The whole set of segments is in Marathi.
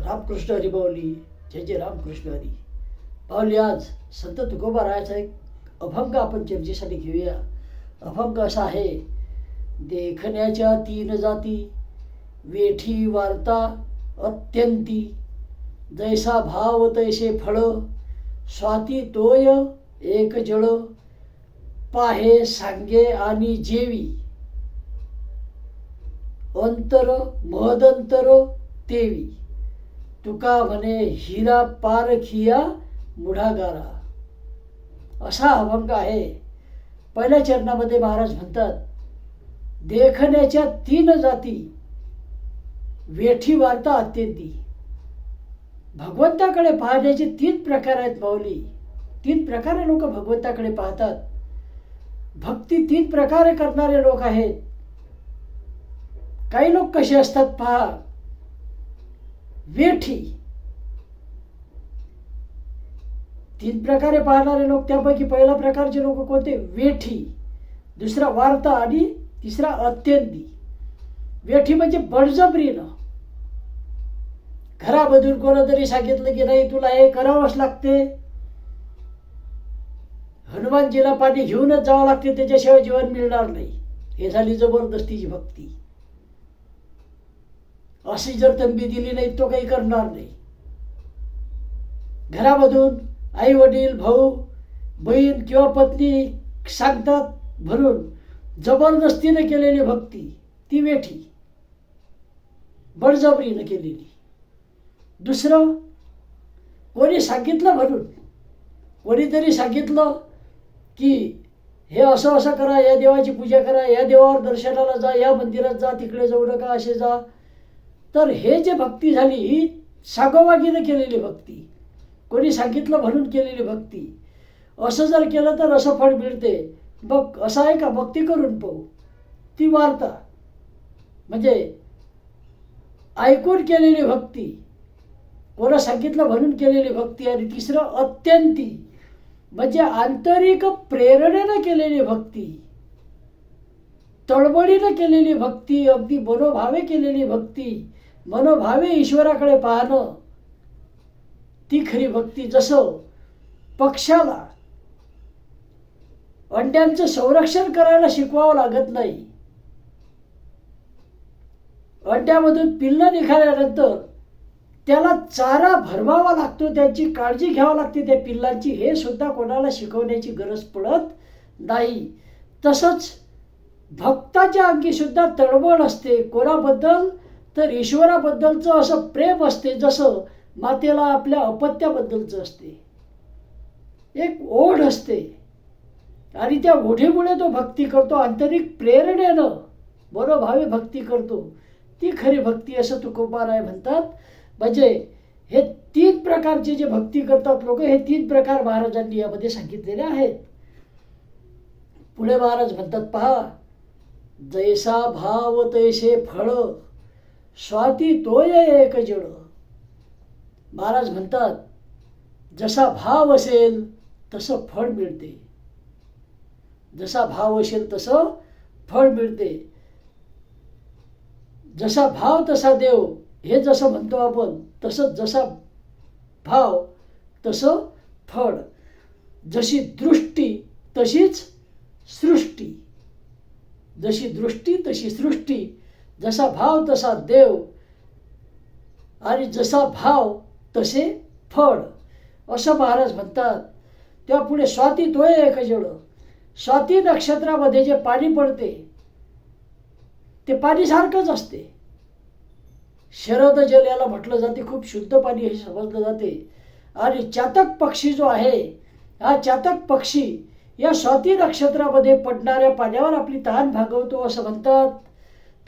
रामकृष्ण हरी बावली जय जय रामकृष्ण हरी. माऊली आज संत तुकोबारायाचा एक अभंग आपण चर्चेसाठी घेऊया. अभंग असा आहे देखण्याच्या तीन जाती वेठी वार्ता अत्यंती जैसा भाव तैसे फळ स्वाती तोय एक जळ पाहे सांगे आणि जेवी. अंतर महदंतर तेवी. तुका म्हणे हिरा पारखिया मुढागारा. असा अभंग आहे. पहिल्या चरणामध्ये महाराज म्हणतात देखण्याच्या तीन जाती वेठी वार्ता अत्यंती. भगवंताकडे पाहण्याचे तीन प्रकार आहेत माऊली. तीन प्रकारे लोक भगवंताकडे पाहतात. भक्ती तीन प्रकारे करणारे लोक आहेत. काही लोक कसे असतात पहा. वेठी. तीन प्रकारे पाहणारे लोक त्यापैकी पहिला प्रकारचे लोक कोणते? वेठी. दुसरा वार्ता आणि तिसरा अत्यंती वेठी म्हणजे बळजबरीनं. घरामधून कोणातरी सांगितलं की नाही तुला हे करावंच लागते. हनुमानजीला पाणी घेऊनच जावं लागते त्याच्याशिवाय जीवन मिळणार नाही. हे झाली जबरदस्तीची भक्ती. अशी जर तंबी दिली नाही तो काही करणार नाही. घरामधून आई वडील भाऊ बहीण किंवा पत्नी सांगतात भरून जबरदस्तीनं केलेली भक्ती ती वेठी. बळजबरीनं केलेली. दुसरं कोणी सांगितलं म्हणून कोणीतरी सांगितलं की हे असं असं करा या देवाची पूजा करा या देवावर दर्शनाला जा या मंदिरात जा तिकडे जाऊ नका असे जा. तर हे जे भक्ती झाली ही सागोवागीनं केलेली भक्ती. कोणी सांगितलं म्हणून केलेली भक्ती. असं जर केलं तर असं फळ मिळते. बघ असं आहे का? भक्ती करून पाहू. ती वार्ता. म्हणजे ऐकून केलेली भक्ती. कोणा सांगितलं म्हणून केलेली भक्ती आणि तिसरं अत्यंती. म्हणजे आंतरिक प्रेरणेनं केलेली भक्ती. तळमळीनं केलेली भक्ती अगदी मनोभावे केलेली भक्ती. मनोभावे ईश्वराकडे पाहणं ती खरी भक्ती जसं पक्षाला अंड्यांचं संरक्षण करायला शिकवावं लागत नाही. अंड्यामधून पिल्लं निघाल्यानंतर त्याला चारा भरवावा लागतो त्याची काळजी घ्यावी लागते त्या पिल्लांची. हे सुद्धा कोणाला शिकवण्याची गरज पडत नाही. तसंच भक्ताच्या अंगी सुद्धा तळमळ असते. कोणाबद्दल तर ईश्वराबद्दलचं असं प्रेम असते जसं मातेला आपल्या अपत्याबद्दलचं असते. एक ओढ असते. आणि त्या ओढीमुळे तो भक्ती करतो आंतरिक प्रेरणेनं मनोभावे भक्ती करतो. ती खरी भक्ती असं तुकोबाराय म्हणतात. म्हणजे हे तीन प्रकारचे जे भक्ती करतात लोक हे तीन प्रकार महाराजांनी यामध्ये सांगितलेले आहेत. पुढे महाराज म्हणतात पहा जैसा भाव तैसे फळ स्वाती तोय एक जड महाराज म्हणतात जसा भाव असेल तसं फळ मिळते. जसा भाव असेल तसं फळ मिळते. जसा भाव तसा देव हे जसं म्हणतो आपण तसं जसा भाव तसं फळ. जशी दृष्टी तशीच सृष्टी. जशी दृष्टी तशी सृष्टी. जसा भाव तसा देव. आणि जसा भाव तसे फळ. असं महाराज म्हणतात. तेव्हा पुढे स्वाती तोय एक जड. स्वाती नक्षत्रामध्ये जे पाणी पडते ते पाणी सारखंच असते. शरद जल याला म्हटलं जाते खूप शुद्ध पाणी हे समजलं जाते. आणि चातक पक्षी जो आहे हा चातक पक्षी या स्वाती नक्षत्रामध्ये पडणाऱ्या पाण्यावर आपली तहान भागवतो असं म्हणतात.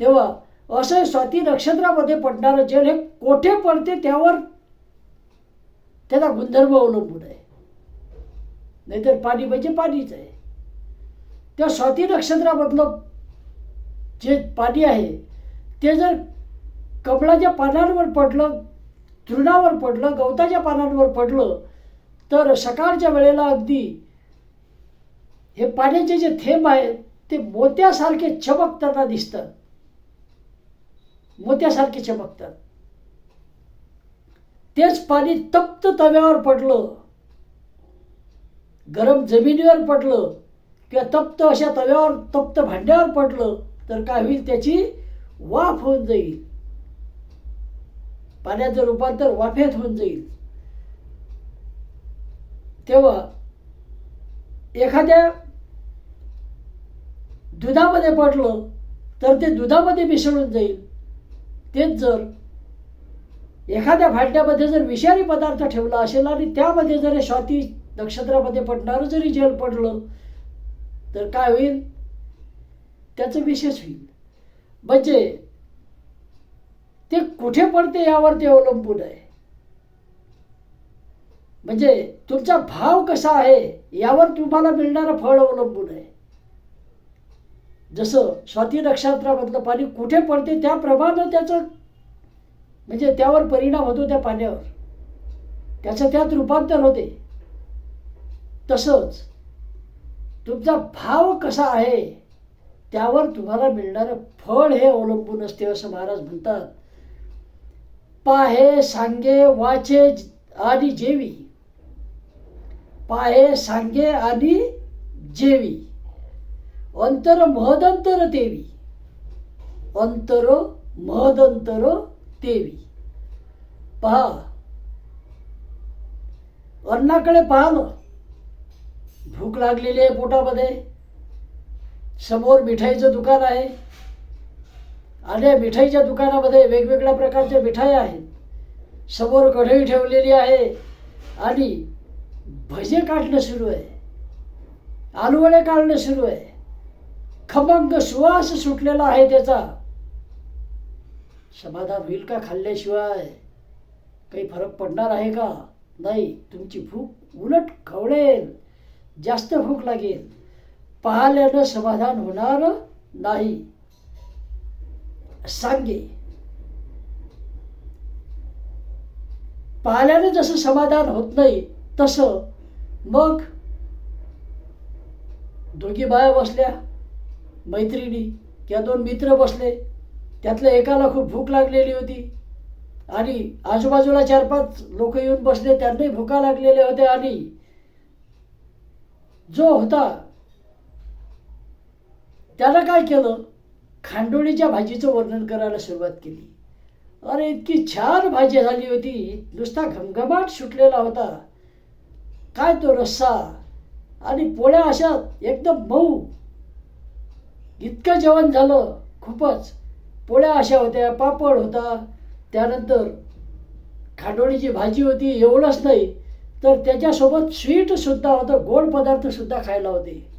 तेव्हा असं स्वाती नक्षत्रामध्ये पडणारं जल हे कोठे पडते त्यावर त्याचा गुणधर्म अवलंबून आहे. नाहीतर पाणी म्हणजे पाणीच आहे. त्या स्वाती नक्षत्रामधलं जे पाणी आहे ते जर कमळाच्या पानांवर पडलं तृणावर पडलं गवताच्या पानांवर पडलं तर सकाळच्या वेळेला अगदी हे पाण्याचे जे थेंब आहेत ते मोत्यासारखे चमकताना दिसतात. मोत्यासारखे चमकतात तेच पाणी तप्त तव्यावर पडलं गरम जमिनीवर पडलं किंवा तप्त अशा तव्यावर तप्त भांड्यावर पडलं तर काय होईल त्याची वाफ होऊन जाईल. पाण्याचं रूपांतर वाफेत होऊन जाईल. तेव्हा एखाद्या दुधामध्ये पडलं तर ते दुधामध्ये मिसळून जाईल. तेच जर एखाद्या भांड्यामध्ये जर विषारी पदार्थ ठेवला असेल आणि त्यामध्ये जर स्वाती नक्षत्रामध्ये पडणारं जरी जेल पडलं तर काय होईल? त्याचं विशेष होईल. म्हणजे ते कुठे पडते यावर ते अवलंबून आहे. म्हणजे तुमचा भाव कसा आहे यावर तुम्हाला मिळणारं फळ अवलंबून आहे. जसं स्वाती नक्षत्रामधलं पाणी कुठे पडते त्या त्याप्रमाणे त्याचं म्हणजे त्यावर परिणाम होतो त्या पाण्यावर. त्याचं त्यात रूपांतर होते. तसंच तुमचा भाव कसा आहे त्यावर तुम्हाला मिळणारं फळ हे अवलंबून असते असं महाराज म्हणतात. पाहे सांगे वाचे आणि जेवी. पाहे सांगे आणि जेवी. अंतर महदंतर तेवी. अंतर महदंतर तेवी. पहा. अन्नाकडे पाहिलं भूक लागलेली आहे पोटामध्ये. समोर मिठाईचं दुकान आहे. आणि या मिठाईच्या दुकानामध्ये वेगवेगळ्या प्रकारच्या मिठाई आहेत. समोर कढई ठेवलेली आहे. आणि भजे काढणं सुरू आहे. आलूवडे काढणं सुरू आहे. खमंग श्वास सुटलेला आहे त्याचा. समाधान होईल का खाल्ल्याशिवाय? काही फरक पडणार आहे का? नाही तुमची भूक उलट खवळेल जास्त भूक लागेल. पाहिल्यानं समाधान होणार नाही. सांगे. पाहिल्यानं जसं समाधान होत नाही तसं मग दोघी बाया बसल्या. मैत्रिणी किंवा दोन मित्र बसले. त्यातल्या एकाला खूप भूक लागलेली होती. आणि आजूबाजूला चार पाच लोक येऊन बसले त्यांनाही भुका लागलेल्या होत्या. आणि जो होता त्यानं काय केलं? खांडोळीच्या भाजीचं वर्णन करायला सुरुवात केली. अरे इतकी छान भाजी झाली होती. नुसता घमघमाट सुटलेला होता. काय तो रस्सा? आणि पोळ्या अशा एकदम मऊ इतकं जेवण झालं खूपच. पोळ्या अशा होत्या पापड होता. त्यानंतर खांडोळीची भाजी होती एवढंच नाही. तर त्याच्यासोबत स्वीटसुद्धा होतं गोड पदार्थसुद्धा खायला होते.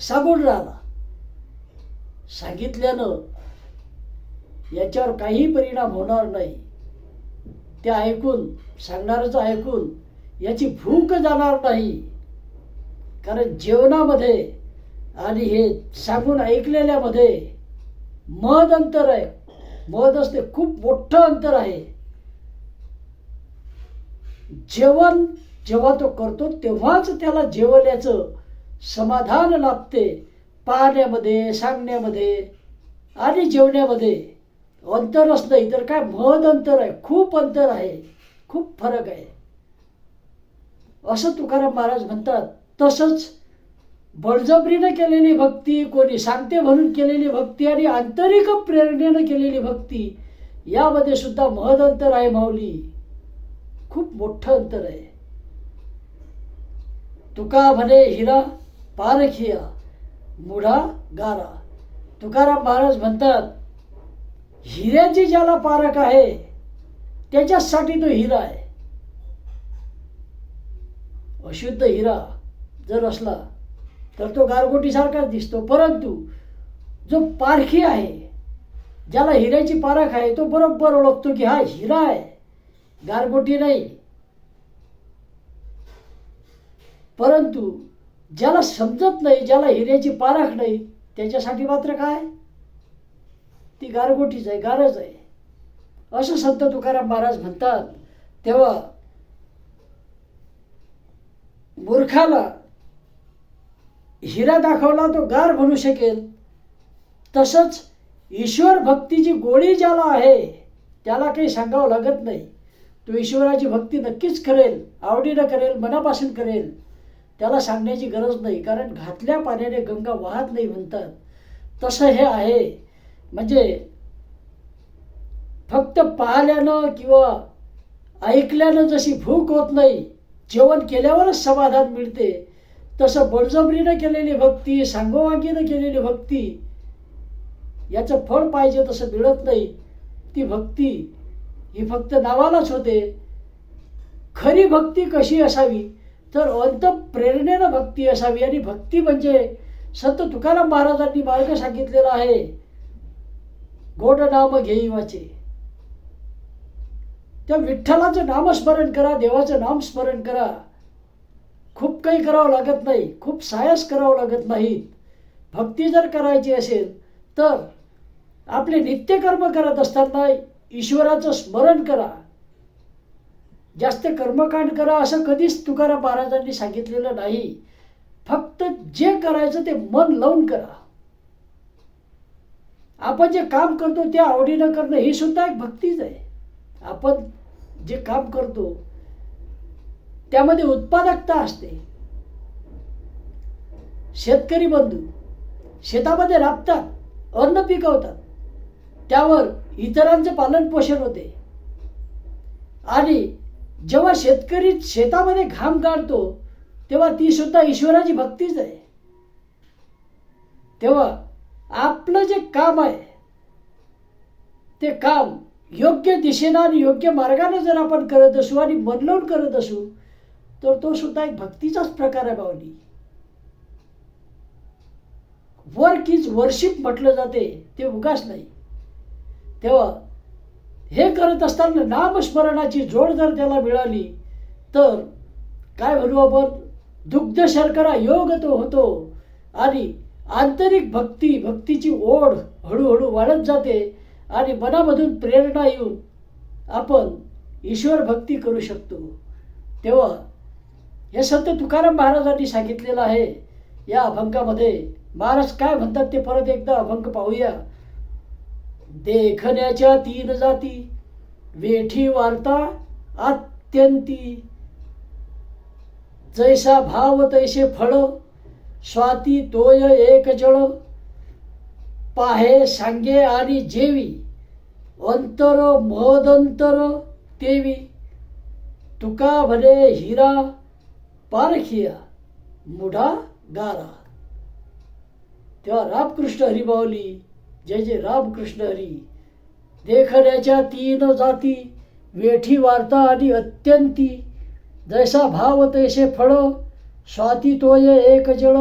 सागून राहिला. सांगितल्यानं याच्यावर काही परिणाम होणार नाही. ते ऐकून सांगणारच ऐकून याची भूक जाणार नाही. कारण जेवणामध्ये आणि हे सांगून ऐकलेल्यामध्ये मध अंतर आहे. मध असते खूप मोठं अंतर आहे. जेवण जेव्हा तो करतो तेव्हाच त्याला जेवल्याचं समाधान लाभते पाहण्यामध्ये सांगण्यामध्ये आणि जेवण्यामध्ये. अंतरच नाही तर काय मध अंतर आहे खूप अंतर आहे खूप फरक आहे. असं तुकाराम महाराज म्हणतात तसंच बळजबरीनं केलेली भक्ती कोणी सांगते म्हणून केलेली भक्ती आणि आंतरिक प्रेरणेनं केलेली भक्ती यामध्ये सुद्धा महद अंतर आहे माऊली. खूप मोठं अंतर आहे. तुका म्हणे हिरा पारखिया मुढा गारा. तुकाराम महाराज म्हणतात हिऱ्याची ज्याला पारख आहे त्याच्यासाठी तो हिरा आहे. अशुद्ध हिरा जर असला तर तो गारगोटीसारखाच दिसतो. परंतु जो पारखी आहे ज्याला हिऱ्याची पारख आहे तो बरोबर ओळखतो की हा हिरा आहे. गारगोटी नाही. परंतु ज्याला समजत नाही ज्याला हिऱ्याची पारख नाही त्याच्यासाठी मात्र काय? ती गारगोटीच आहे गारच आहे. असं संत तुकाराम महाराज म्हणतात. तेव्हा मूर्खाला हिरा दाखवला तो गार बनू शकेल. तसंच ईश्वर भक्तीची गोळी ज्याला आहे त्याला काही सांगावं लागत नाही. तो ईश्वराची भक्ती नक्कीच करेल आवडीनं करेल मनापासून करेल. त्याला सांगण्याची गरज नाही कारण घातल्या पाण्याने गंगा वाहत नाही म्हणतात. तसं हे आहे. म्हणजे फक्त पाहिल्यानं किंवा ऐकल्यानं जशी भूक होत नाही जेवण केल्यावरच समाधान मिळते. तसं बळजबरीनं केलेली भक्ती सांगोवांगीनं केलेली भक्ती याचं फळ पाहिजे तसं मिळत नाही. ती भक्ती ही फक्त नावालाच होते. खरी भक्ती कशी असावी? तर अंत प्रेरणेनं भक्ती असावी. आणि भक्ती म्हणजे संत तुकाराम महाराजांनी मार्ग सांगितलेला आहे. गोड नाम घेई वाचे त्या विठ्ठलाचं नामस्मरण करा देवाचं नामस्मरण करा. खूप काही करावं लागत नाही खूप सायस करावं लागत नाहीत भक्ती जर करायची असेल तर आपले नित्यकर्म करत असताना ईश्वराचं स्मरण करा. जास्त कर्मकांड करा असं कधीच तुकाराम महाराजांनी सांगितलेलं नाही. फक्त जे करायचं ते मन लावून करा. आपण जे काम करतो ते आवडीनं करणं ही सुद्धा एक भक्तीच आहे. आपण जे काम करतो त्यामध्ये उत्पादकता असते. शेतकरी बंधू शेतामध्ये राबतात अन्न पिकवतात. त्यावर इतरांचं पालन पोषण होते. आणि जेव्हा शेतकरी शेतामध्ये घाम काढतो तेव्हा ती सुद्धा ईश्वराची भक्तीच आहे. तेव्हा आपलं जे काम आहे ते काम योग्य दिशेनं आणि योग्य मार्गाने जर आपण करत असू आणि मन लावून करत असू तर तो सुद्धा एक भक्तीचाच प्रकार आहे बावली वर्क इज वर्शिप म्हटलं जाते ते उगाच नाही. तेव्हा हे करत असताना नामस्मरणाची जोड जर त्याला मिळाली तर काय म्हणू आपण? दुग्ध शर्करा योग तो होतो आणि आंतरिक भक्ती भक्तीची ओढ हळूहळू वाढत जाते आणि मनामधून प्रेरणा येऊन आपण ईश्वर भक्ती करू शकतो. तेव्हा हे संत तुकाराम महाराजांनी सांगितलेलं आहे या अभंगामध्ये महाराज काय म्हणतात ते परत एकदा अभंग पाहूया. देखण्याच्या तीन जाती वेठी वार्ता अत्यंती. जैसा भाव तैसे फळ स्वाती तोय एक जळ. पाहे सांगे आणि जेवी अंतर मदंतर तेवी. तुका भले हिरा पारखिया मुढा गारा. तेव्हा रामकृष्ण हरिबावली जय जय रामकृष्ण हरी. देखण्याच्या तीन जाती वेठी वार्ता आणि अत्यंती. जैसा भाव तैसे फळ स्वाती तोय एक जळ